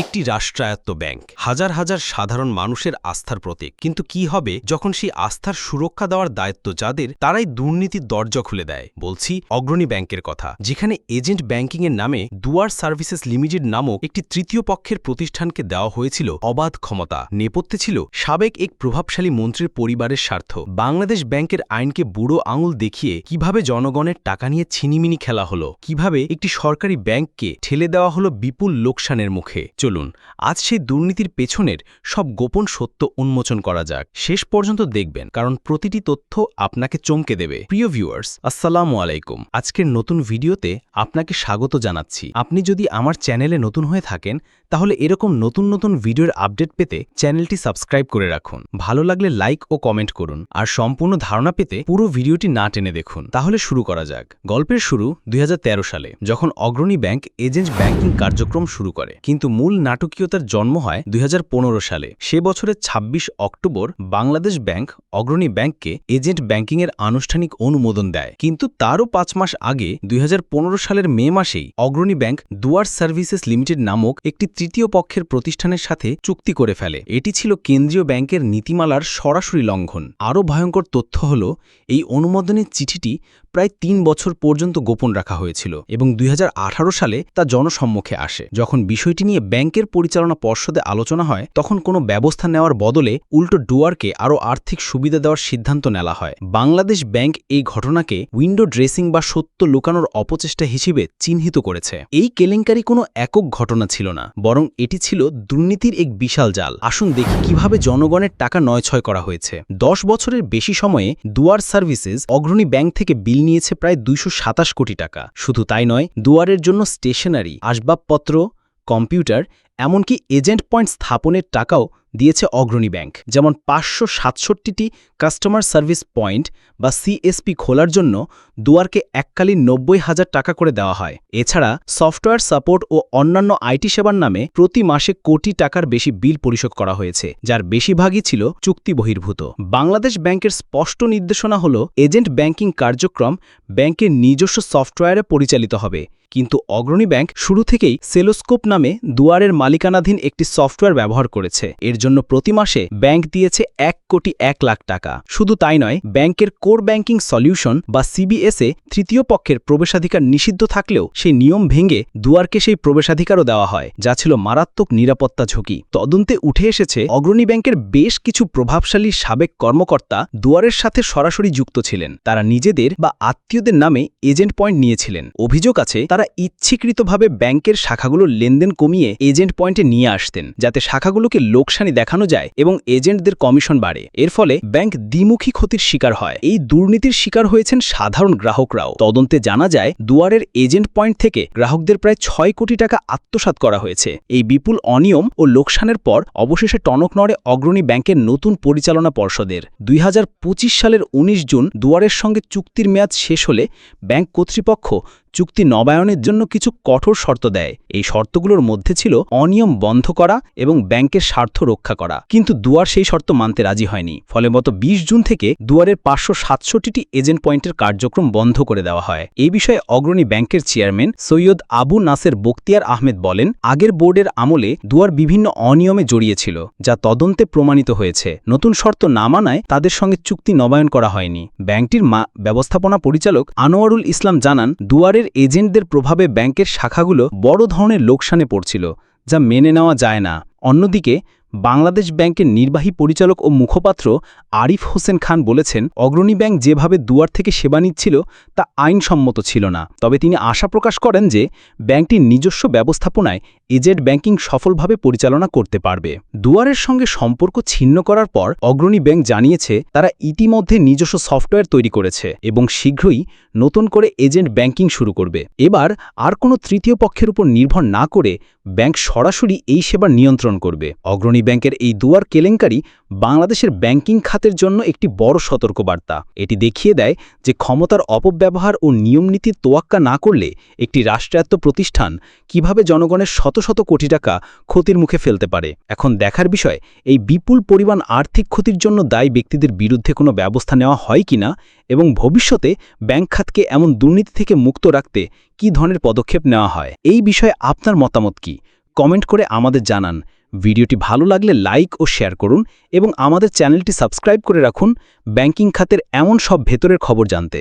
একটি রাষ্ট্রায়ত্ত ব্যাংক। হাজার হাজার সাধারণ মানুষের আস্থার প্রতীক। কিন্তু কি হবে যখন সেই আস্থার সুরক্ষা দেওয়ার দায়িত্ব যাদের, তারাই দুর্নীতির দরজা খুলে দেয়। বলছি অগ্রণী ব্যাংকের কথা। যেখানে এজেন্ট ব্যাংকিংয়ের নামে দুয়ার সার্ভিসেস লিমিটেড নামক একটি তৃতীয় পক্ষের প্রতিষ্ঠানকে দেওয়া হয়েছিল অবাধ ক্ষমতা। নেপথ্যে ছিল সাবেক এক প্রভাবশালী মন্ত্রীর পরিবারের স্বার্থ। বাংলাদেশ ব্যাংকের আইনকে বুড়ো আঙুল দেখিয়ে কীভাবে জনগণের টাকা নিয়ে ছিনিমিনি খেলা হলো, কীভাবে একটি সরকারি ব্যাংককে ঠেলে দেওয়া হলো বিপুল লোকসানের মুখে। চলুন, আজ সেই দুর্নীতির পেছনের সব গোপন সত্য উন্মোচন করা যাক। শেষ পর্যন্ত দেখবেন, কারণ প্রতিটি তথ্য আপনাকে চমকে দেবে। প্রিয় ভিউয়ার্স, আসসালামু আলাইকুম। আজকের নতুন ভিডিওতে আপনাকে স্বাগত জানাচ্ছি। আপনি যদি আমার চ্যানেলে নতুন হয়ে থাকেন তাহলে এরকম নতুন নতুন ভিডিওর আপডেট পেতে চ্যানেলটি সাবস্ক্রাইব করে রাখুন। ভালো লাগলে লাইক ও কমেন্ট করুন। আর সম্পূর্ণ ধারণা পেতে পুরো ভিডিওটি না টেনে দেখুন। তাহলে শুরু করা যাক। গল্পের শুরু দুই হাজার তেরো সালে, যখন অগ্রণী ব্যাংক এজেন্ট ব্যাংকিং কার্যক্রম শুরু করে। কিন্তু মূল নাটকীয়তার জন্ম হয় দুই হাজার পনেরো সালে। সে বছরের ২৬ অক্টোবর বাংলাদেশ ব্যাংক অগ্রণী ব্যাংককে এজেন্ট ব্যাংকিংয়ের আনুষ্ঠানিক অনুমোদন দেয়। কিন্তু তারও পাঁচ মাস আগে দুই হাজার পনেরো সালের মে মাসেই Agrani bank Duar services limited নামক একটি তৃতীয় পক্ষের প্রতিষ্ঠানের সাথে চুক্তি করে ফেলে। এটি ছিল কেন্দ্রীয় ব্যাংকের নীতিমালার সরাসরি লঙ্ঘন। আরও ভয়ঙ্কর তথ্য হল, এই অনুমোদনের চিঠিটি প্রায় তিন বছর পর্যন্ত গোপন রাখা হয়েছিল এবং দুই হাজার আঠারো সালে তা জনসম্মুখে আসে। যখন বিষয়টি নিয়ে ব্যাংকের পরিচালনা পর্ষদে আলোচনা হয়, তখন কোনো ব্যবস্থা নেওয়ার বদলে উল্টো ডুয়ারকে আরও আর্থিক সুবিধা দেওয়ার সিদ্ধান্ত নেওয়া হয়। বাংলাদেশ ব্যাংক এই ঘটনাকে উইন্ডো ড্রেসিং বা সত্য লুকানোর অপচেষ্টা হিসেবে চিহ্নিত করেছে। এই কেলেঙ্কারি কোনো একক ঘটনা ছিল না বরং এটি ছিল দুর্নীতির এক বিশাল জাল। আসুন দেখি কীভাবে জনগণের টাকা নয়ছয় করা হয়েছে। দশ বছরের বেশি সময়ে দুয়ার সার্ভিসেস অগ্রণী ব্যাংক থেকে বিল নিয়েছে প্রায় দুইশো সাতাশ কোটি টাকা। শুধু তাই নয়, দুয়ারের জন্য স্টেশনারি, আসবাবপত্র, কম্পিউটার এমনকি এজেন্ট পয়েন্ট স্থাপনের টাকাও দিয়েছে অগ্রণী ব্যাংক। যেমন পাঁচশো সাতষট্টিটি কাস্টমার সার্ভিস পয়েন্ট বা সিএসপি খোলার জন্য দুয়ারকে এককালীন নব্বই হাজার টাকা করে দেওয়া হয়। এছাড়া সফটওয়্যার সাপোর্ট ও অন্যান্য আইটি সেবার নামে প্রতি মাসে কোটি টাকার বেশি বিল পরিশোধ করা হয়েছে, যার বেশিরভাগই ছিল চুক্তি বহির্ভূত বাংলাদেশ ব্যাংকের স্পষ্ট নির্দেশনা হল, এজেন্ট ব্যাংকিং কার্যক্রম ব্যাংকের নিজস্ব সফটওয়্যারে পরিচালিত হবে। কিন্তু অগ্রণী ব্যাংক শুরু থেকেই সেলোস্কোপ নামে দুয়ারের মালিকানাধীন একটি সফটওয়্যার ব্যবহার করেছে। এর জন্য প্রতি মাসে ব্যাংক দিয়েছে এক কোটি এক লাখ টাকা। শুধু তাই নয়, ব্যাংকের কোর ব্যাংকিং সলিউশন বা সিবিএসএ তৃতীয় পক্ষের প্রবেশাধিকার নিষিদ্ধ থাকলেও সেই নিয়ম ভেঙে দুয়ারকে সেই প্রবেশাধিকারও দেওয়া হয়, যা ছিল মারাত্মক নিরাপত্তা ঝুঁকি। তদন্তে উঠে এসেছে, অগ্রণী ব্যাংকের বেশ কিছু প্রভাবশালী সাবেক কর্মকর্তা দুয়ারের সাথে সরাসরি যুক্ত ছিলেন। তারা নিজেদের বা আত্মীয়দের নামে এজেন্ট পয়েন্ট নিয়েছিলেন। অভিযোগ আছে, তারা ইচ্ছাকৃতভাবে ব্যাংকের শাখাগুলোর লেনদেন কমিয়ে এজেন্ট পয়েন্টে নিয়ে আসতেন, যাতে শাখাগুলোকে লোকসানি দেখানো যায় এবং এজেন্টদের কমিশন বাড়ে। এর ফলে ব্যাংক দ্বিমুখী ক্ষতির শিকার হয়। এই দুর্নীতির শিকার হয়েছেন সাধারণ গ্রাহকরাও। তদন্তে জানা যায়, দুয়ারের এজেন্ট পয়েন্ট থেকে গ্রাহকদের প্রায় ছয় কোটি টাকা আত্মসাৎ করা হয়েছে। এই বিপুল অনিয়ম ও লোকসানের পর অবশেষে টনক নড়ে অগ্রণী ব্যাংকের নতুন পরিচালনা পর্ষদের। দুই হাজার পঁচিশ সালের ১৯ জুন দুয়ারের সঙ্গে চুক্তির মেয়াদ শেষ হলে ব্যাংক কর্তৃপক্ষ চুক্তি নবায়নের জন্য কিছু কঠোর শর্ত দেয়। এই শর্তগুলোর মধ্যে ছিল অনিয়ম বন্ধ করা এবং ব্যাংকের স্বার্থ রক্ষা করা। কিন্তু দুয়ার সেই শর্ত মানতে রাজি হয়নি। ফলে মত ২০ জুন থেকে দুয়ারের পাঁচশো সাতষট্টিটি এজেন্ট পয়েন্টের কার্যক্রম বন্ধ করে দেওয়া হয়। এই বিষয়ে অগ্রণী ব্যাংকের চেয়ারম্যান সৈয়দ আবু নাসের বক্তিয়ার আহমেদ বলেন, আগের বোর্ডের আমলে দুয়ার বিভিন্ন অনিয়মে জড়িয়েছিল, যা তদন্তে প্রমাণিত হয়েছে। নতুন শর্ত না মানায় তাদের সঙ্গে চুক্তি নবায়ন করা হয়নি। ব্যাংকটির মা, ব্যবস্থাপনা পরিচালক আনোয়ারুল ইসলাম জানান, দুয়ারের এজেন্টদের প্রভাবে ব্যাংকের শাখাগুলো বড় ধরনের লোকসানে পড়ছিল যা মেনে নেওয়া যায় না। অন্যদিকে বাংলাদেশ ব্যাংকের নির্বাহী পরিচালক ও মুখপাত্র আরিফ হোসেন খান বলেছেন, অগ্রণী ব্যাংক যেভাবে দুয়ার থেকে সেবা নিচ্ছিল, তা আইনসম্মত ছিল না। তবে তিনি আশা প্রকাশ করেন যে, ব্যাংকটির নিজস্ব ব্যবস্থাপনায় এজেন্ট ব্যাংকিং সফলভাবে পরিচালনা করতে পারবে। দুয়ারের সঙ্গে সম্পর্ক ছিন্ন করার পর অগ্রণী ব্যাংক জানিয়েছে, তারা ইতিমধ্যে নিজস্ব সফটওয়্যার তৈরি করেছে এবং শীঘ্রই নতুন করে এজেন্ট ব্যাংকিং শুরু করবে। এবার আর কোনো তৃতীয় পক্ষের উপর নির্ভর না করে ব্যাংক সরাসরি এই সেবার নিয়ন্ত্রণ করবে। অগ্রণী ব্যাংকের এই দুয়ার কেলেঙ্কারি বাংলাদেশের ব্যাংকিং খাতের জন্য একটি বড় সতর্কবার্তা। এটি দেখিয়ে দেয় যে ক্ষমতার অপব্যবহার ও নিয়মনীতির তোয়াক্কা না করলে একটি রাষ্ট্রায়ত্ত প্রতিষ্ঠান কীভাবে জনগণের শত শত কোটি টাকা ক্ষতির মুখে ফেলতে পারে? এখন দেখার বিষয়, এই বিপুল পরিমাণ আর্থিক ক্ষতির জন্য দায়ী ব্যক্তিদের বিরুদ্ধে কোনো ব্যবস্থা নেওয়া হয় কিনা এবং ভবিষ্যতে ব্যাংক খাতকে এমন দুর্নীতি থেকে মুক্ত রাখতে কী ধরনের পদক্ষেপ নেওয়া হয়? এই বিষয়ে আপনার মতামত কি? কমেন্ট করে আমাদের জানান। ভিডিওটি ভালো লাগলে লাইক ও শেয়ার করুন এবং আমাদের চ্যানেলটি সাবস্ক্রাইব করে রাখুন ব্যাংকিং খাতের এমন সব ভেতরের খবর জানতে।